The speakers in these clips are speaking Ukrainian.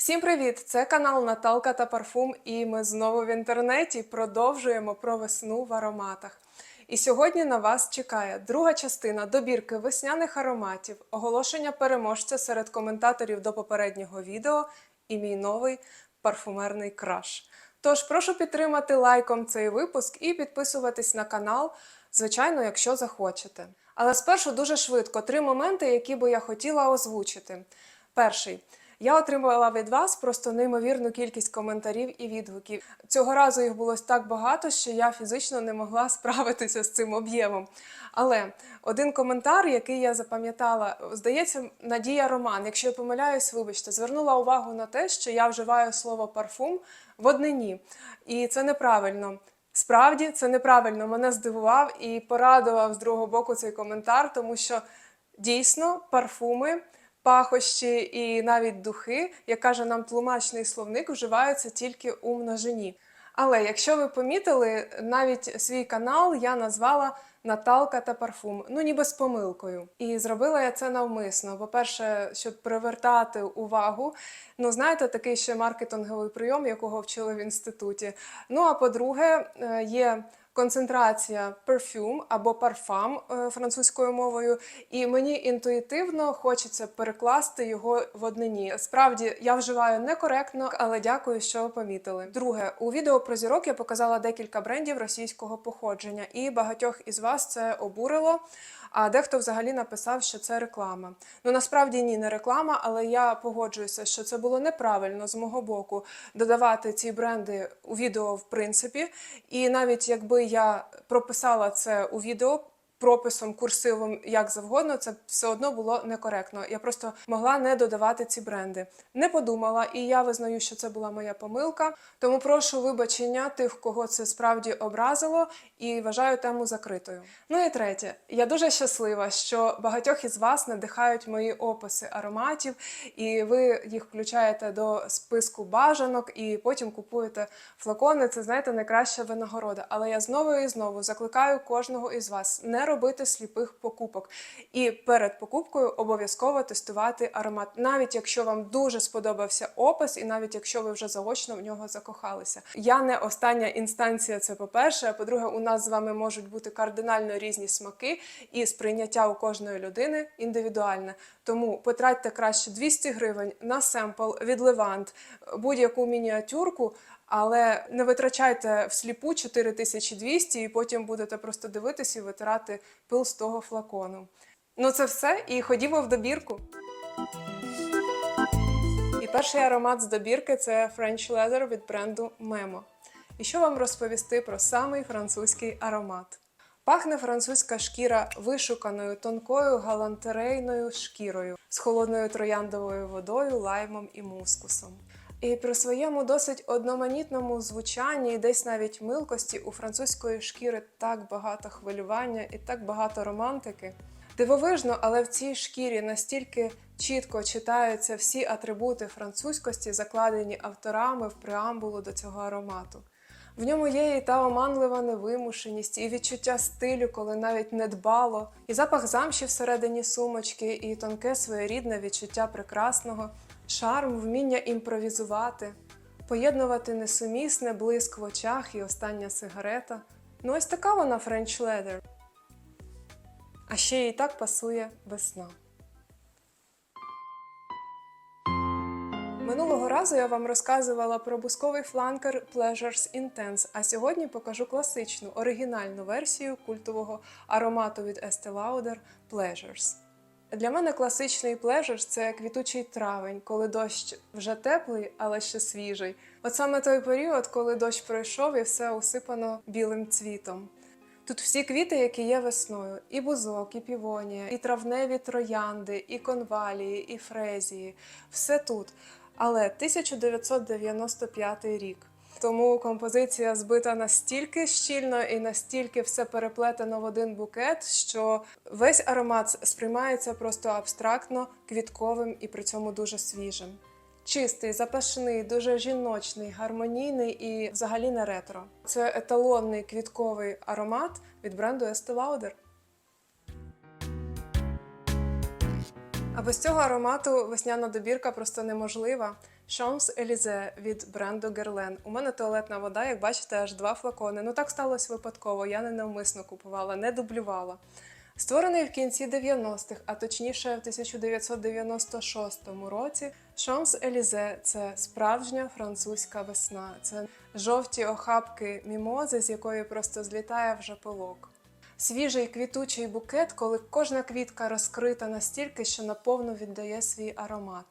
Всім привіт! Це канал Наталка та Парфум, і ми знову в інтернеті продовжуємо про весну в ароматах. І сьогодні на вас чекає друга частина добірки весняних ароматів, оголошення переможця серед коментаторів до попереднього відео і мій новий парфумерний краш. Тож прошу підтримати лайком цей випуск і підписуватись на канал, звичайно, якщо захочете. Але спершу дуже швидко три моменти, які би я хотіла озвучити. Перший. Я отримала від вас просто неймовірну кількість коментарів і відгуків. Цього разу їх було так багато, що я фізично не могла справитися з цим об'ємом. Але один коментар, який я запам'ятала, здається, Надія Роман, якщо я помиляюсь, вибачте, звернула увагу на те, що я вживаю слово парфум в однині. І це неправильно. Справді, це неправильно. Мене здивував і порадував з другого боку цей коментар, тому що дійсно парфуми пахощі і навіть духи, як каже нам тлумачний словник, вживаються тільки у множині. Але якщо ви помітили, навіть свій канал я назвала Наталка та парфум, ну ніби з помилкою. І зробила я це навмисно. По-перше, щоб привертати увагу. Ну, знаєте, такий ще маркетинговий прийом, якого вчили в інституті. Ну а по-друге, е, є концентрація perfume або парфам е, французькою мовою, і мені інтуїтивно хочеться перекласти його в однині. Справді я вживаю некоректно, але дякую, що помітили. Друге, у відео про зірок я показала декілька брендів російського походження, і багатьох із вас це обурило. А дехто взагалі написав, що це реклама. Ну насправді ні, не реклама, але я погоджуюся, що це було неправильно з мого боку додавати ці бренди у відео в принципі. І навіть якби я прописала це у відео. Прописом курсивом як завгодно, це все одно було некоректно. Я просто могла не додавати ці бренди. Не подумала, і я визнаю, що це була моя помилка. Тому прошу вибачення тих, кого це справді образило, і вважаю тему закритою. Ну і третє, я дуже щаслива, що багатьох із вас надихають мої описи ароматів, і ви їх включаєте до списку бажанок, і потім купуєте флакони. Це знаєте найкраща винагорода. Але я знову і знову закликаю кожного із вас не робити сліпих покупок. І перед покупкою обов'язково тестувати аромат, навіть якщо вам дуже сподобався опис, і навіть якщо ви вже заочно в нього закохалися. Я не остання інстанція, це по-перше. А по-друге, у нас з вами можуть бути кардинально різні смаки, і сприйняття у кожної людини індивідуальне. Тому потратьте краще 200 гривень на семпл від Левант, будь-яку мініатюрку. Але не витрачайте всліпу 4200 і потім будете просто дивитись і витирати пил з того флакону. Ну це все, і ходімо в добірку. І перший аромат з добірки це French Leather від бренду Memo. І що вам розповісти про самий французький аромат? Пахне французька шкіра вишуканою тонкою галантерейною шкірою з холодною трояндовою водою, лаймом і мускусом. І при своєму досить одноманітному звучанні десь навіть милкості у французької шкіри так багато хвилювання і так багато романтики. Дивовижно, але в цій шкірі настільки чітко читаються всі атрибути французькості, закладені авторами в преамбулу до цього аромату. В ньому є і та оманлива невимушеність, і відчуття стилю, коли навіть не дбало, і запах замші всередині сумочки, і тонке своєрідне відчуття прекрасного, шарм, вміння імпровізувати, поєднувати несумісне блиск в очах і остання сигарета. Ну ось така вона French Leather. А ще їй так пасує весна. Минулого разу я вам розказувала про бусковий фланкер Pleasures Intense, а сьогодні покажу класичну оригінальну версію культового аромату від Estee Lauder Pleasures. Для мене класичний Pleasures – це квітучий травень, коли дощ вже теплий, але ще свіжий. От саме той період, коли дощ пройшов і все усипано білим цвітом. Тут всі квіти, які є весною: і бузок, і півонія, і травневі троянди, і конвалії, і фрезії. Все тут. Але 1995 рік. Тому композиція збита настільки щільно і настільки все переплетено в один букет, що весь аромат сприймається просто абстрактно, квітковим і при цьому дуже свіжим. Чистий, запашний, дуже жіночний, гармонійний і взагалі не ретро. Це еталонний квітковий аромат від бренду Estee Lauder. А без цього аромату весняна добірка просто неможлива. Champs Елізе від бренду Guerlain. У мене туалетна вода, як бачите, аж два флакони. Ну так сталося випадково. Я не навмисно купувала, не дублювала. Створений в кінці 90-х, а точніше в 1996 році, Champs Елізе це справжня французька весна. Це жовті охапки мімози, з якої просто злітає вже пилок. Свіжий квітучий букет, коли кожна квітка розкрита настільки, що наповну віддає свій аромат.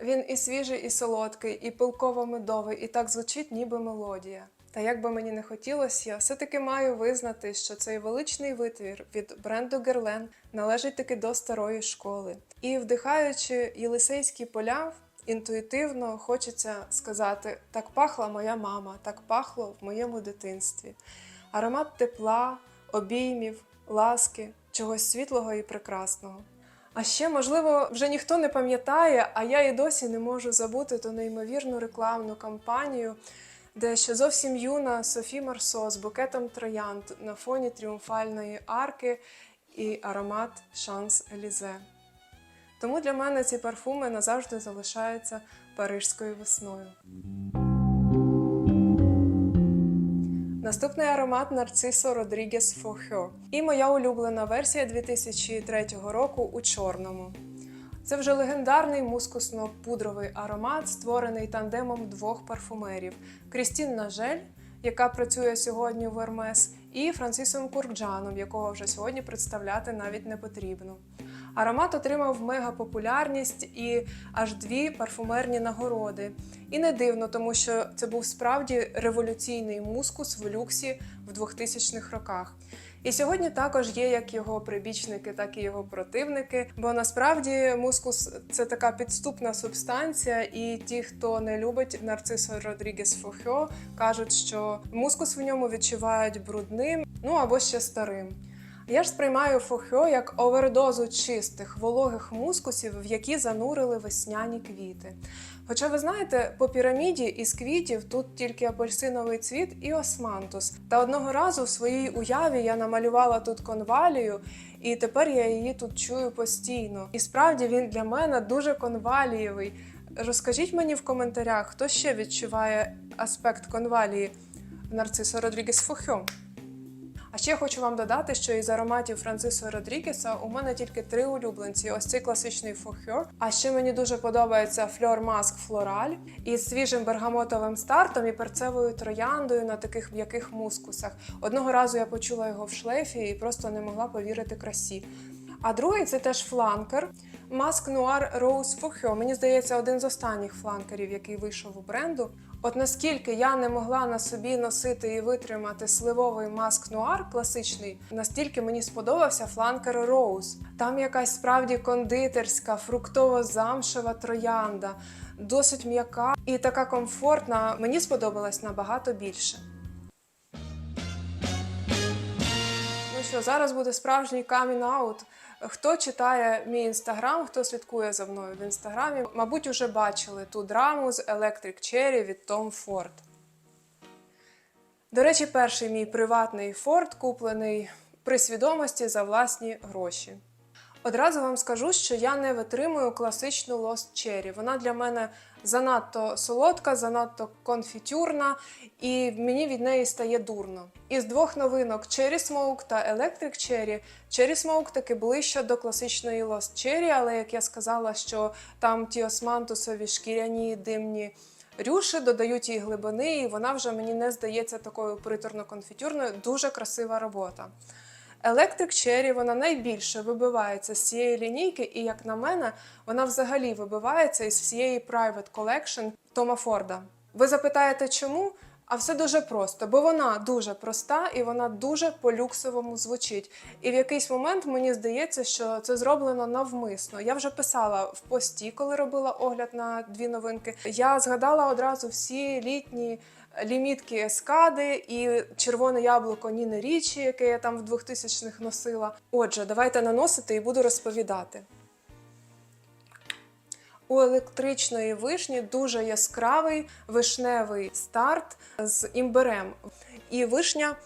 Він і свіжий, і солодкий, і пилково-медовий, і так звучить, ніби мелодія. Та як би мені не хотілося, я все-таки маю визнати, що цей величний витвір від бренду Guerlain належить таки до старої школи. І вдихаючи Єлисейські поля, інтуїтивно хочеться сказати: так пахла моя мама, так пахло в моєму дитинстві. Аромат тепла, обіймів, ласки, чогось світлого і прекрасного. А ще, можливо, вже ніхто не пам'ятає, а я і досі не можу забути ту неймовірну рекламну кампанію, де ще зовсім юна Софі Марсо з букетом троянд на фоні тріумфальної арки і аромат Шанс Елізе. Тому для мене ці парфуми назавжди залишаються парижською весною. Наступний аромат Нарцисо Родрігес Фохьо. І моя улюблена версія 2003 року у чорному. Це вже легендарний мускусно-пудровий аромат, створений тандемом двох парфумерів: Крістін Нажель, яка працює сьогодні в Ермес, і Франсисом Куркджаном, якого вже сьогодні представляти навіть не потрібно. Аромат отримав мегапопулярність і аж дві парфумерні нагороди. І не дивно, тому що це був справді революційний мускус в люксі в 2000-х роках. І сьогодні також є як його прибічники, так і його противники. Бо насправді мускус це така підступна субстанція, і ті, хто не любить нарцисо Родрігес Фохьо, кажуть, що мускус в ньому відчувають брудним, ну або ще старим. Я ж сприймаю фохьо як овердозу чистих, вологих мускусів, в які занурили весняні квіти. Хоча ви знаєте, по піраміді із квітів тут тільки апельсиновий цвіт і османтус. Та одного разу в своїй уяві я намалювала тут конвалію, і тепер я її тут чую постійно. І справді він для мене дуже конвалієвий. Розкажіть мені в коментарях, хто ще відчуває аспект конвалії Нарцисо Родрігес Фохьо. А ще хочу вам додати, що із ароматів Францисо Родрігеса у мене тільки три улюбленці: ось цей класичний фохьор. А ще мені дуже подобається фльор маск флораль із свіжим бергамотовим стартом і перцевою трояндою на таких м'яких мускусах. Одного разу я почула його в шлейфі і просто не могла повірити красі. А другий це теж фланкер. Маск Нуар Роуз Фохьо. Мені здається, один з останніх фланкерів, який вийшов у бренду. От наскільки я не могла на собі носити і витримати сливовий маск нуар класичний, настільки мені сподобався фланкер Роуз. Там якась справді кондитерська, фруктово-замшева троянда, досить м'яка і така комфортна. Мені сподобалась набагато більше. Ну що, зараз буде справжній камін-аут. Хто читає мій інстаграм, хто слідкує за мною в інстаграмі, мабуть, уже бачили ту драму з Electric Cherry від Tom Ford. До речі, перший мій приватний Ford куплений при свідомості за власні гроші. Одразу вам скажу, що я не витримую класичну Lost Cherry. Вона для мене занадто солодка, занадто конфітюрна, і мені від неї стає дурно. Із двох новинок Cherry Smoke та Electric Cherry, Cherry Smoke таки ближче до класичної Lost Cherry, але як я сказала, що там ті османтусові шкіряні димні рюші додають їй глибини, і вона вже мені не здається такою приторно-конфітюрною. Дуже красива робота. Electric Cherry, вона найбільше вибивається з цієї лінійки, і, як на мене, вона взагалі вибивається із всієї Private Collection Тома Форда. Ви запитаєте, чому? А все дуже просто, бо вона дуже проста і вона дуже по-люксовому звучить. І в якийсь момент мені здається, що це зроблено навмисно. Я вже писала в пості, коли робила огляд на дві новинки. Я згадала одразу всі літні лімітки ескади і червоне яблуко Ніни Річі, яке я там в 2000-х носила. Отже, давайте наносити і буду розповідати. У електричної вишні дуже яскравий вишневий старт з імбирем. І вишня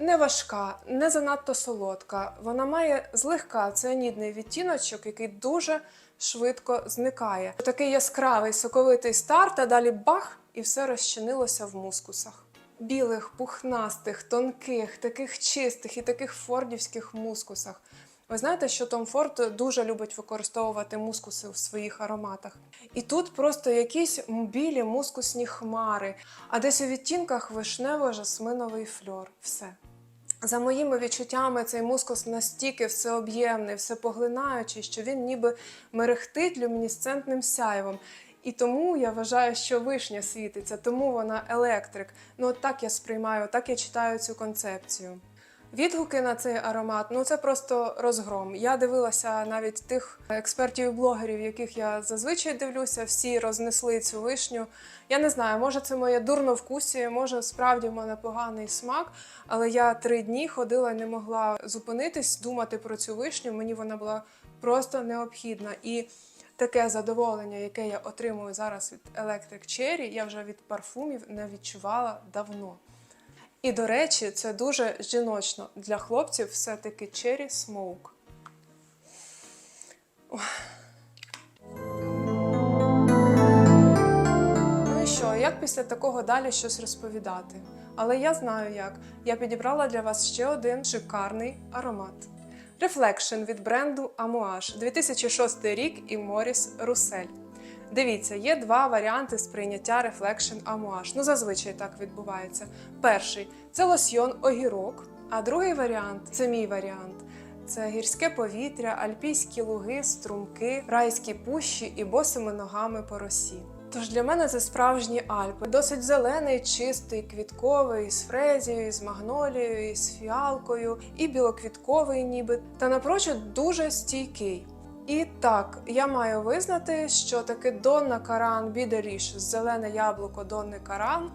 не важка, не занадто солодка. Вона має злегка цианідний відтіночок, який дуже швидко зникає. Такий яскравий соковитий старт, а далі бах, і все розчинилося в мускусах. Білих, пухнастих, тонких, таких чистих і таких фордівських мускусах. Ви знаєте, що Том Форд дуже любить використовувати мускуси в своїх ароматах. І тут просто якісь білі мускусні хмари, а десь у відтінках вишнево-жасминовий фльор. Все. За моїми відчуттями, цей мускус настільки всеоб'ємний, всепоглинаючий, що він ніби мерехтить люмінесцентним сяйвом. І тому я вважаю, що вишня світиться, тому вона електрик. Ну от так я сприймаю, так я читаю цю концепцію. Відгуки на цей аромат ну це просто розгром. Я дивилася навіть тих експертів і блогерів, яких я зазвичай дивлюся, всі рознесли цю вишню. Я не знаю, може це моє дурно вкусі, може справді в мене поганий смак, але я три дні ходила і не могла зупинитись, думати про цю вишню. Мені вона була просто необхідна. І таке задоволення, яке я отримую зараз від Electric Cherry, я вже від парфумів не відчувала давно. І до речі, це дуже жіночно для хлопців все-таки Cherry Smoke. Ну і що, як після такого далі щось розповідати? Але я знаю як. Я підібрала для вас ще один шикарний аромат. Reflection від бренду Amouage 2006 рік і Моріс Русель. Дивіться, є два варіанти сприйняття Reflection Amouage. Ну, зазвичай так відбувається. Перший це лосьйон огірок, а другий варіант це мій варіант. Це гірське повітря, альпійські луги, струмки, райські пущі і босими ногами по росі. Тож для мене це справжні Альпи. Досить зелений, чистий, квітковий, з фрезією, з магнолією, з фіалкою, і білоквітковий ніби, та напрочуд дуже стійкий. І так, я маю визнати, що таки Донна Каран Біделіш, зелене яблуко Донни Каран,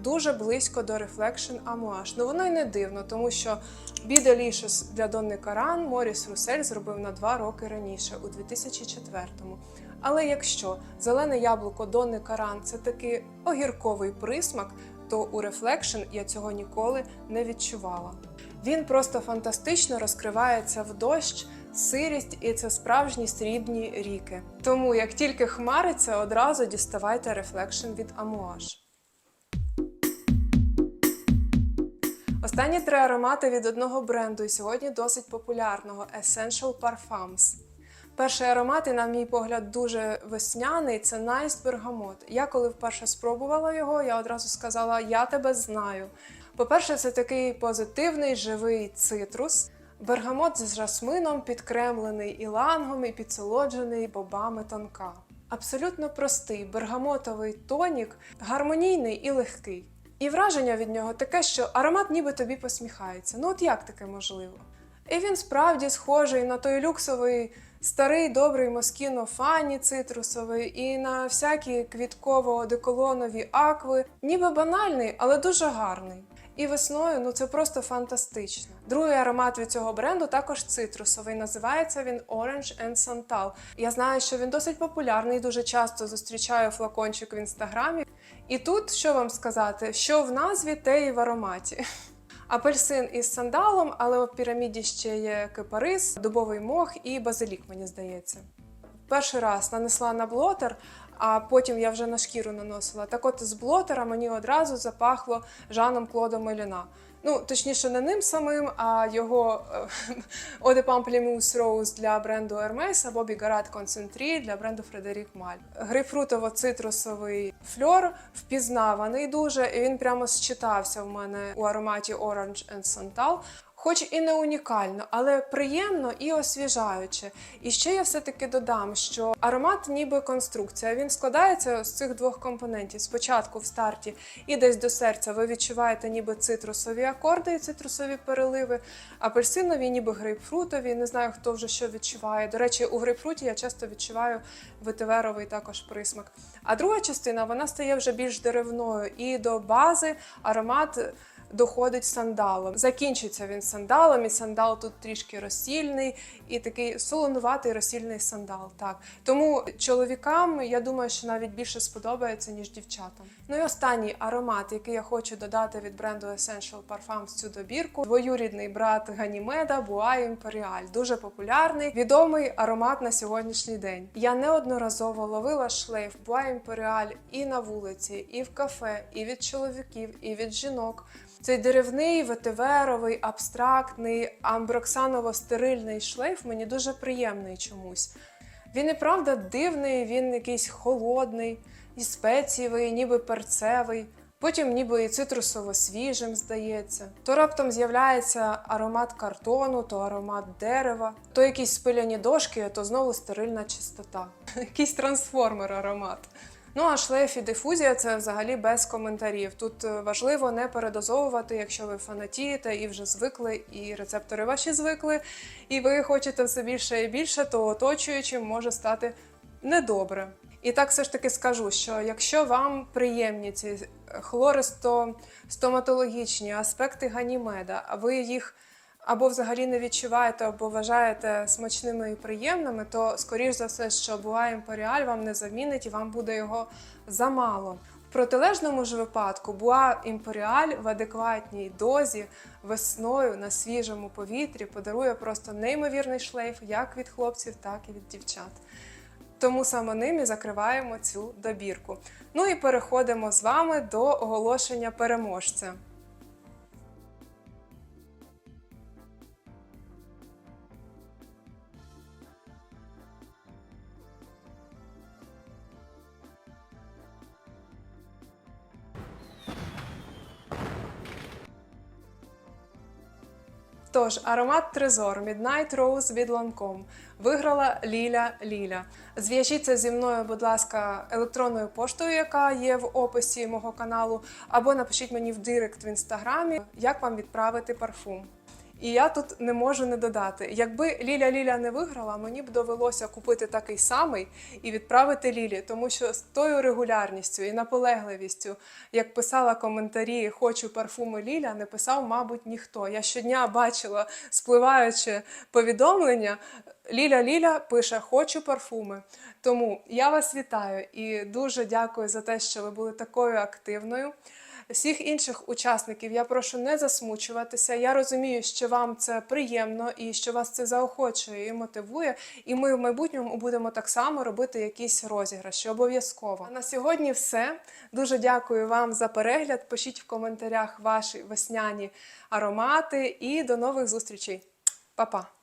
дуже близько до Reflection Amouage. Ну воно й не дивно, тому що Біделішес для Донни Каран Моріс Русель зробив на два роки раніше, у 2004-му. Але якщо зелене яблуко Донни Каран це такий огірковий присмак, то у Reflection я цього ніколи не відчувала. Він просто фантастично розкривається в дощ, сирість і це справжні срібні ріки. Тому як тільки хмариться, одразу діставайте Reflection від Amouage. Останні три аромати від одного бренду і сьогодні досить популярного Essential Parfums. Перший аромат, і, на мій погляд, дуже весняний це Nice Bergamot. Я коли вперше спробувала його, я одразу сказала: Я тебе знаю. По-перше, це такий позитивний живий цитрус. Бергамот з жасмином підкремлений ілангом і підсолоджений бобами тонка. Абсолютно простий бергамотовий тонік, гармонійний і легкий. І враження від нього таке, що аромат ніби тобі посміхається. Ну от як таке можливо? І він справді схожий на той люксовий старий добрий Москіно Фані цитрусовий і на всякі квітково-одеколонові акви, ніби банальний, але дуже гарний. І весною ну це просто фантастично. Другий аромат від цього бренду також цитрусовий. Називається він Orange and Santal. Я знаю, що він досить популярний, дуже часто зустрічаю флакончик в інстаграмі. І тут що вам сказати, що в назві, те і в ароматі. Апельсин із сандалом, але в піраміді ще є кипарис, дубовий мох і базилік, мені здається. Перший раз нанесла на блотер, а потім я вже на шкіру наносила. Так от з блотера мені одразу запахло Жаном Клодом Еліна. Ну, точніше, не ним самим, а його е, Eau de Pamplemousse для бренду Hermes або Bigarat Concentré для бренду Frederic Маль. Грейпфрутово-цитрусовий фльор впізнаваний дуже, і він прямо считався в мене у ароматі Orange and Santal. Хоч і не унікально, але приємно і освіжаюче. І ще я все-таки додам, що аромат ніби конструкція. Він складається з цих двох компонентів. Спочатку в старті і десь до серця ви відчуваєте ніби цитрусові акорди і цитрусові переливи, апельсинові, ніби грейпфрутові. Не знаю, хто вже що відчуває. До речі, у грейпфруті я часто відчуваю ветиверовий також присмак. А друга частина вона стає вже більш деревною. І до бази аромат доходить сандалом. Закінчується він сандалом, і сандал тут трішки розсільний, і такий солонуватий розсільний сандал. Так тому чоловікам я думаю, що навіть більше сподобається ніж дівчатам. Ну і останній аромат, який я хочу додати від бренду Essential в цю добірку. Двоюрідний брат Ганімеда Bois Imperial. Дуже популярний, відомий аромат на сьогоднішній день. Я неодноразово ловила шлейф Bois Imperial і на вулиці, і в кафе, і від чоловіків, і від жінок. Цей деревний, ветиверовий, абстрактний, амброксаново-стерильний шлейф мені дуже приємний чомусь. Він і правда дивний, він якийсь холодний, і спецієвий, ніби перцевий, потім ніби і цитрусово свіжим здається. То раптом з'являється аромат картону, то аромат дерева, то якісь спиляні дошки, а то знову стерильна чистота. Якийсь трансформер аромат. Ну а шлейф і дифузія це взагалі без коментарів. Тут е, важливо не передозовувати, якщо ви фанатієте і вже звикли, і рецептори ваші звикли, і ви хочете все більше і більше, то оточуючим може стати недобре. І так все ж таки скажу, що якщо вам приємні ці хлористо-стоматологічні аспекти ганімеда, а ви їх або взагалі не відчуваєте, або вважаєте смачними і приємними, то скоріш за все, що Буа Імперіаль вам не замінить і вам буде його замало. В протилежному ж випадку Буа Імперіаль в адекватній дозі весною на свіжому повітрі подарує просто неймовірний шлейф як від хлопців, так і від дівчат. Тому саме ним і закриваємо цю добірку. Ну і переходимо з вами до оголошення переможця. Тож, аромат Трезор Midnight Rose від Lancome виграла Ліля Ліля. Зв'яжіться зі мною, будь ласка, електронною поштою, яка є в описі мого каналу, або напишіть мені в директ в інстаграмі, як вам відправити парфум. І я тут не можу не додати. Якби Ліля Ліля не виграла, мені б довелося купити такий самий і відправити Лілі, тому що з тою регулярністю і наполегливістю, як писала коментарі Хочу парфуми Ліля, не писав, мабуть, ніхто. Я щодня бачила, спливаючи повідомлення. Ліля Ліля пише Хочу парфуми. Тому я вас вітаю і дуже дякую за те, що ви були такою активною. Всіх інших учасників я прошу не засмучуватися. Я розумію, що вам це приємно і що вас це заохочує і мотивує. І ми в майбутньому будемо так само робити якісь розіграші. Обов'язково. На сьогодні все. Дуже дякую вам за перегляд. Пишіть в коментарях ваші весняні аромати і до нових зустрічей. Па-па!